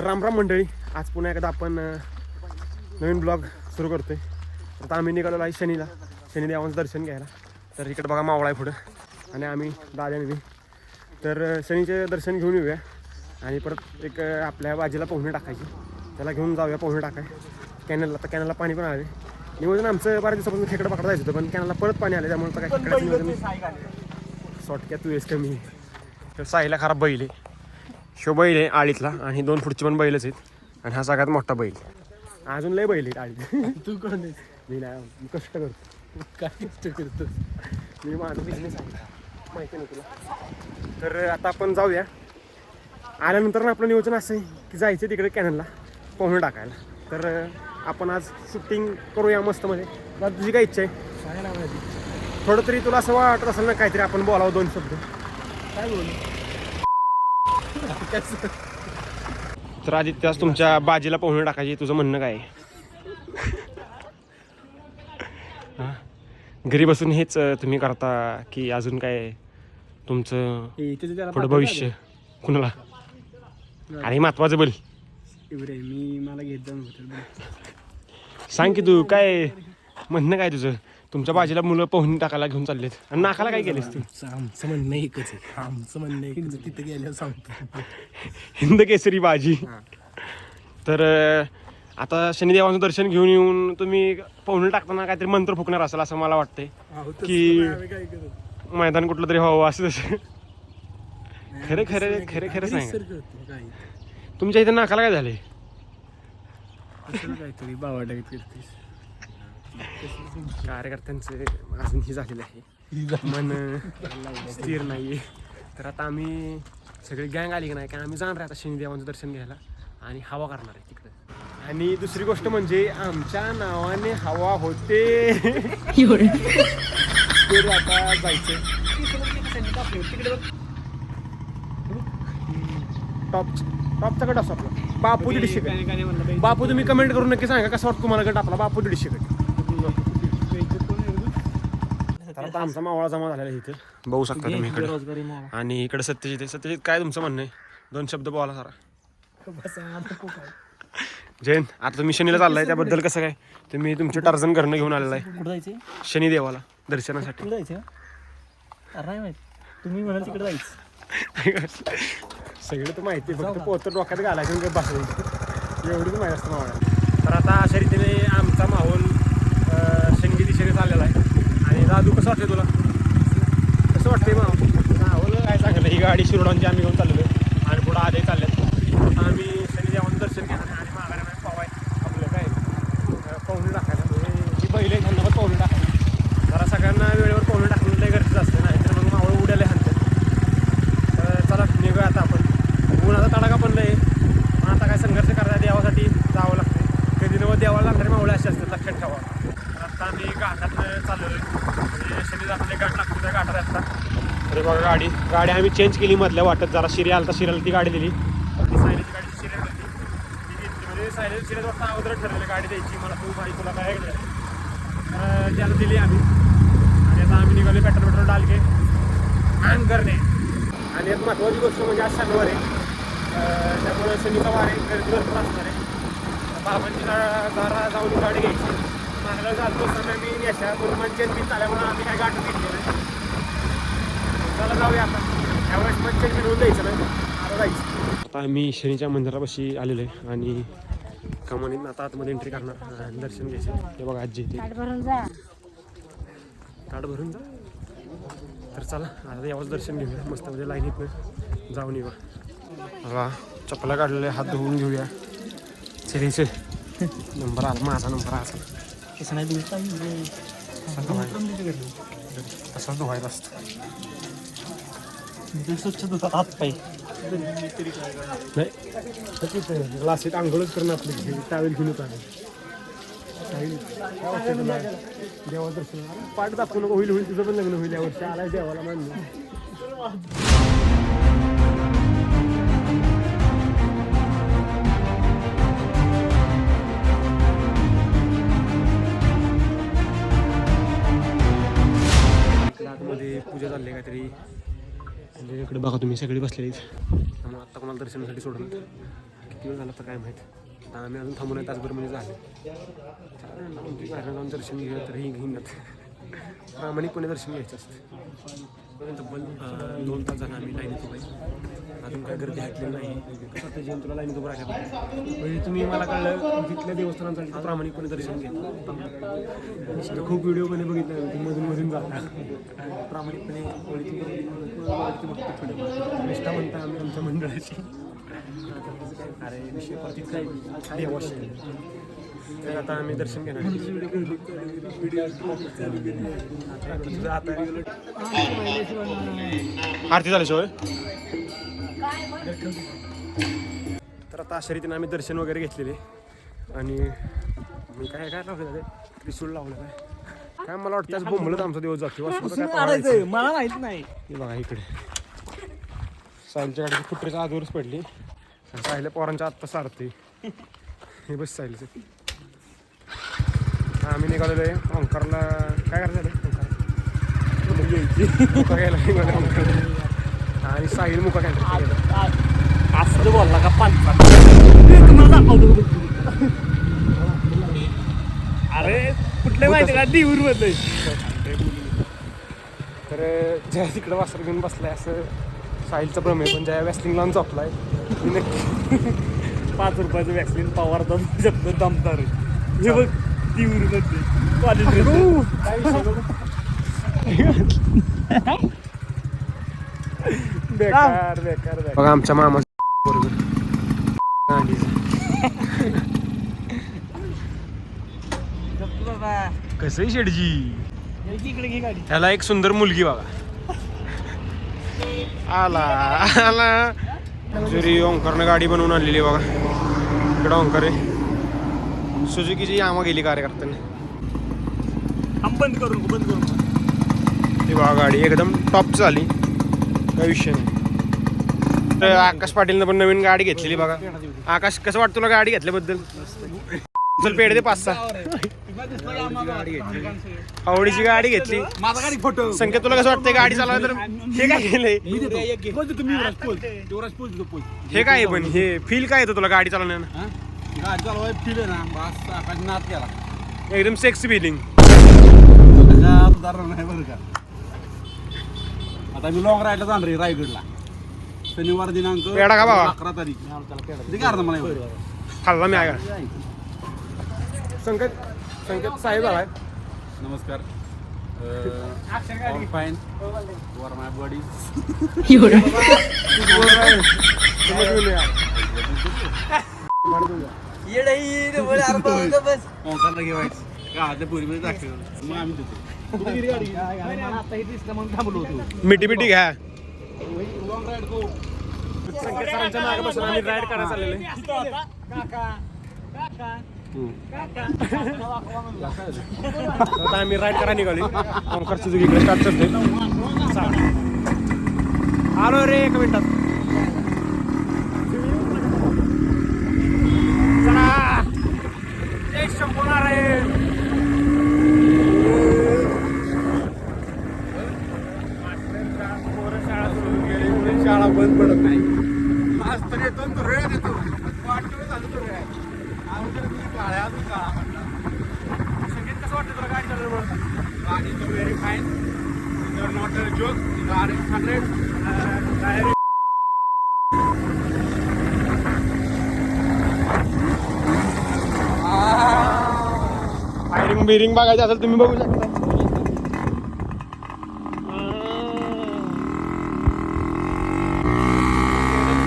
तर रामराम मंडळी आज पुन्हा एकदा आपण नवीन ब्लॉग सुरू करतोय. आता आम्ही निघालेलो आहे शनीला. शनी देवांचं दर्शन घ्यायला. तर इकडे बघा मावळा आहे पुढं. आणि आम्ही दाद्याने मी. तर शनीचे दर्शन घेऊन येऊया. आणि परत एक आपल्या बाजीला पोहणे टाकायची. त्याला घेऊन जाऊया पोहणे टाकाय. कॅनलला तर कॅनलला पाणी पण आले नियोजन आमचं बऱ्याच दिवसापासून खेकडं पकडा जायचं होतं पण कॅनलला परत पाणी आलं त्यामुळे काय खेकड्याचं नियोजन शॉर्टकॅट तू कमी. तर साईला खराब बैल आहे. शो बैल आहे आळीतला आणि दोन पुढचे पण बैलच आहेत. आणि हा सगळ्यात मोठा बैल. अजून लय बैल आहेत आळीत तू कोण? मी नाही कष्ट करतो. काय कष्ट करतोस? मी माझा बिझनेस आहे. माहिती नाही तुला. तर आता आपण जाऊया. आल्यानंतर ना आपलं नियोजन असं आहे की जायचं तिकडे कॅनलला पोहणं टाकायला. तर आपण आज शूटिंग करूया मस्तमध्ये. आता तुझी काय इच्छा आहे? थोडं तरी तुला असं वाटत असेल ना काहीतरी आपण बोलावं दोन शब्द. काय बोलू? तर आदित्य आज तुमच्या बाजीला पोहणे टाकायची तुझं म्हणणं काय? हा? घरी बसून हेच तुम्ही करता की अजून काय तुमचं पुढं भविष्य? कुणाला? आणि महत्वाचं बोल. मी मला घेत जाऊन सांग की तू काय म्हणणं काय तुझं? तुमच्या बाजीला मुलं पोहणी टाकायला घेऊन चाललेत. आणि नाकाला काय केलेस तू? आमचं म्हणणं एकच आहे. आमचं म्हणणं एकच. तिथे गेल्यावर सांगतो. हिंद केसरी बाजी. तर आता शनिदेवाचं दर्शन घेऊन येऊन तुम्ही पोहणी टाकताना काहीतरी मंत्र फुकणार असेल असं मला वाटतंय. की- मैदान कुठलं तरी व्हावं असं तसं. खरं- खरं- खरं-. खरं सांगा. तुमच्या इथे नाकाला काय बावाटाकीत करतेस कार्यकर्त्यांचे अजून ही झालेलं आहे. मन स्थिर नाहीये. तर आता आम्ही सगळी गँग आली की नाही का आम्ही जाणार आहे आता शनिदेवांचं दर्शन घ्यायला आणि हवा करणार आहे तिकडे. आणि दुसरी गोष्ट म्हणजे आमच्या नावाने हवा होते. तर आता जायचं टॉप टॉपचा गट असतो आपला. बापू दीडशे गट. बापू तुम्ही कमेंट करून नक्की सांगा कसं वाटतं तुम्हाला गट आपला? बापू दीडशे गट. तर आता आमचा मावळा जमा झालेला आहे इथे. बघू शकता तुम्ही इकडे. आणि इकडे सत्यजित सत्यजित काय तुमचं म्हणणं आहे? दोन शब्द बोला सारा. जैन आता तुम्ही शनीला चाललाय त्याबद्दल कसं काय? तुम्ही तुमचे टार्झन घरनं घेऊन आलेला आहे. शनी देवाला दर्शनासाठी. तुम्ही म्हणाल तिकडे जायचं. सगळं तर माहिती आहे, फक्त पोतर डोक्यात घालायचं बसायचं एवढीच माहिती असतं मावळ्याला. तर आता अशा रीतीने आमचा माहोल अं, शनिगी दिशेने चाललेला आहे आणि दादू कसं वाटतंय तुला? कसं वाटतंय माहोल काय सांगितलं ही गाडी शिरोडांची आम्ही घेऊन चाललेलो आहे आणि पुढं आधे आता आम्ही शनी देवानं दर्शन घेणार आहे आणि माघारी आम्ही पवाय आपलं काय? पाहुणे टाकायला. म्हणजे जी बैल आहे त्यांना पाहुणे टाकायला. जरा सगळ्यांना वेळेवर पाहुणे टाकणं लय गरजेचं असतं. नाही तर मग मावळ उड्याला हाणतात. तर चला निघूया आता आपण. उन्हाचा तडाखा पण पण आता काय संघर्ष करायचा देवासाठी जावं लागतं कधी नव देवाला लागणारे मावळे असे असतात लक्षात ठेवा. आता आम्ही घाटात चाललो म्हणजे शनी जाताना घाट लागतो त्या घाटात आता. अरे बघा गाडी. गाडी आम्ही चेंज केली मधल्या वाटत जरा शिरी आलता शिराला ती गाडी दिली. ती सायलेची गाडीची शिरेल होती. ती घेतली. म्हणजे सायलेज शिरेल वाजता अगोदर ठरलेलं गाडी द्यायची. मला तू भाई तुला काय तर त्याला दिली आम्ही. आणि आता आम्ही निघाले पेट्रोल पेट्रोल डालके आण करणे आणि एक महत्त्वाची गोष्ट म्हणजे आज शनिवार आहे. अं, त्यामुळे शनीचा आहे गर्दी भरपूर असणार आहे. बाबांची जरा जरा जाऊन गाडी घ्यायची. मागला समय मी यशा मंचन आम्ही काय गाठ घेतली नाही. चला जाऊया आता. त्यावेळेस मंचन बी द्यायचं नाही. आता जायचं. आता आम्ही शनीच्या मंदिरापाशी आलेलो आहे आणि कमानीत आता आतमध्ये एंट्री करणार दर्शन घ्यायचं. हे बघा आजी इथे. ताट भरून जा. ताट भरून जा? तर चला आता यावंच दर्शन घेऊया. मस्त म्हणजे लाईनीतनं जाऊन येऊ बघा चपला काढलेले हात धुवून घेऊया. चल. नंबर आला माझा नंबर आला. तसं नाही दिवस पाहिजे तसाच धुवायचा असतो स्वच्छ धुता हात पाय नाही ग्लासीत आंघोळच करणं आपली टावेल घेऊन येतो देवा दर्शन पाठ दाखवू नको होईल होईल तुझं पण लग्न होईल यावर्षी आलाय देवाला मान्य आतमध्ये पूजा चालली आहे काहीतरी. म्हणजे इकडे बघा तुम्ही सगळी बसलेली त्यामुळे आत्ता कोणाला दर्शनासाठी सोडून किती वेळ झाला तर काय माहीत. आता आम्ही अजून थांबून तासभर म्हणजे झाले. जाऊन दर्शन घेऊया तर ही घेऊन प्रामाणिकपणे दर्शन घ्यायचं असतं? तब्बल दोन तास झाला आम्ही लाईनीत उभे. अजून काय गर्दी हटलेली नाही. कसं वाटतं जेवण तुला लाईनीत उभं राहायला? म्हणजे तुम्ही मला कळलं तिथल्या देवस्थानांसाठी प्रामाणिकपणे दर्शन घेतलं खूप व्हिडिओ पण बघितले मधून मधून जातात प्रामाणिकपणे निष्ठा म्हणता आम्ही आमच्या मंडळाची. अरे विषय परतीत काय देवाशी. तर आता आम्ही दर्शन घेणार आरती झाली सोय तर आता अशा रीतीने आम्ही दर्शन वगैरे घेतलेले. आणि मी काय काय लावलेलं ते त्रिशूळ लावलेलं आहे. काय मला वाटतं बोंबलत आमचा दिवस जातो काय मला माहीत नाही. हे बघा इकडे. साहिलच्या गाडीची फुटरेच्या आजवरच पडली. साहिल्या पोरांच्या आत्ता सारते हे बस साहिलचं. आम्ही निघालेलो आहे ओंकारला काय करायचं आहे ओंकार मुका घ्यायला निघालो ओंकार आणि साहिल मुका घ्यायला असं बोलला का पाच अरे कुठले माहिती का? दिवूर मधले तर ज्या तिकडं वासर घेऊन बसलाय असं. साहिलचं भ्रम आहे पण ज्या वॅस्लिंग लावून झोपलाय. नक्की पाच रुपयाचं वॅक्सिन पवार दम शब्द दमदार. हे बघ विषय नको. बेकार बेकार बघा आमच्या मामा बरोबर कसं शेडजी ह्याला एक सुंदर मुलगी बघा. आला आला. जरी ओंकारनं गाडी बनवून आणलेली आहे बघा. इकडं ओंकार आहे. सुझुकीची यामा गेली कार्यकर्त्यांनी. हम बंद करू बंद करू. ती बघा गाडी एकदम टॉप झाली. काही विषय नाही. तर आकाश पाटीलनं पण नवीन गाडी घेतलेली बघा. आकाश कसं वाटतं तुला गाडी घेतल्याबद्दल? चल पेड दे पाच सहा. आवडीची गाडी घेतली. माझा गाडी फोटो संकेत तुला कसं वाटतंय गाडी चालवायला तर? हे काय केलंय? हे काय पण? हे फील काय येतं तुला गाडी चालवण्यानं? गाडी चालवाय फिर ना बस आकाश नाच केला. एकदम सेक्सी फिलिंग त्याच्यात उदाहरण नाही बरं का? आता मी लॉंग राईडला जाणार आहे रायगडला. शनिवार दिनांक पेढा बाबा? अकरा तारीख. ते काय अर्थ मला एवढं? खाल्ला मी आहे का संकेत संकेत साहेब आलाय. नमस्कार. फाईन वर माय बॉडी ओंकारला घेवायचं पूर्वी मग आम्ही देतो मिठी मिठी घ्या. मागे बसून आम्ही राईड करायला चाललेलो आता. आम्ही राईड करायला निघाली ओंकार सुजुकी इकडे स्टार्ट आलो रे एका मिनिटात चला जय शंभू नारायण पोरं शाळा सोडून गेली म्हणून शाळा बंद पडत नाही. आज तर येतो तो रेळ देतो वाटतो झालं तो रेळ काळ्या काळा संगीत कसं वाटतं तुला गाडी चालवलं गाडी तो very fine your not a joke are X hundred firing बिरिंग बघायचं असेल तुम्ही बघू शकता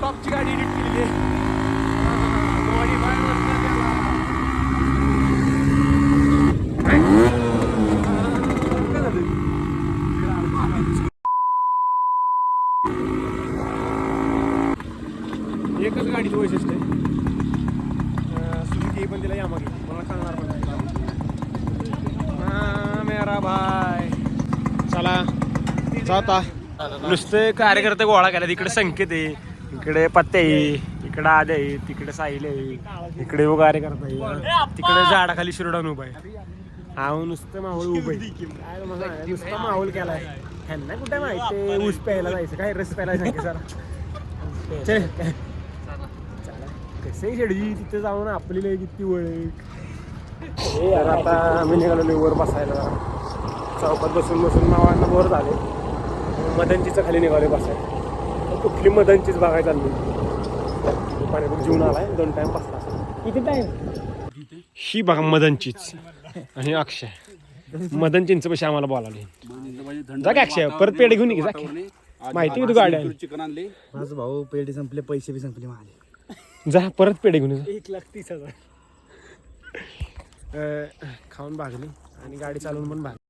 टॉपची गाडी एडिट केलेली आहे Modify वरनं त्याला. काय झालं? एकच गाडीचं वैशिष्ट्य आहे अं, सुझुकी पण तिला यामागे मला कळणार पण नाही. हा, मेरा भाई चला. जाता नुसते कार्यकर्ते गोळा केला इकडे संकेत आहे इकडे पत्ते आहे इकडे आदे आहे तिकडे साईल आहे इकडे वो कार्यकर्ता आहे. तिकडे झाडाखाली शिरडान उभा आहे. हा नुसतं माहोल उभं आहे. नुसता माहोल केलाय. ह्यांना कुठे माहिती ऊस प्यायला जायचं. काय रस प्यायला सांगितलं सर चल. कसे शेडजी? तिथे जाऊन आपली लय किती ओळख. तर आता आम्ही निघालो वर बसायला. चौकात बसून बसून मावांना बोर झाले. मदनचीचं खाली निघाले बसायला. कुठली मदनचीच बघायला चालली पाणीपूर जीवन आलाय दोन टाइम बसला किती टाइम ही बघा मदनचीच आणि अक्षय. मदन चिंचपशी आम्हाला बोलावले. जा की अक्षय परत पेढे घेऊन ये जा. माहिती आहे तू गाड्या? चिकन आणले माझं भाऊ पेढे संपले पैसे बी संपले माझे. जा परत पेढे घेऊन. एक लाख तीस हजार. खाऊन भागली आणि गाडी चालवून पण भागली.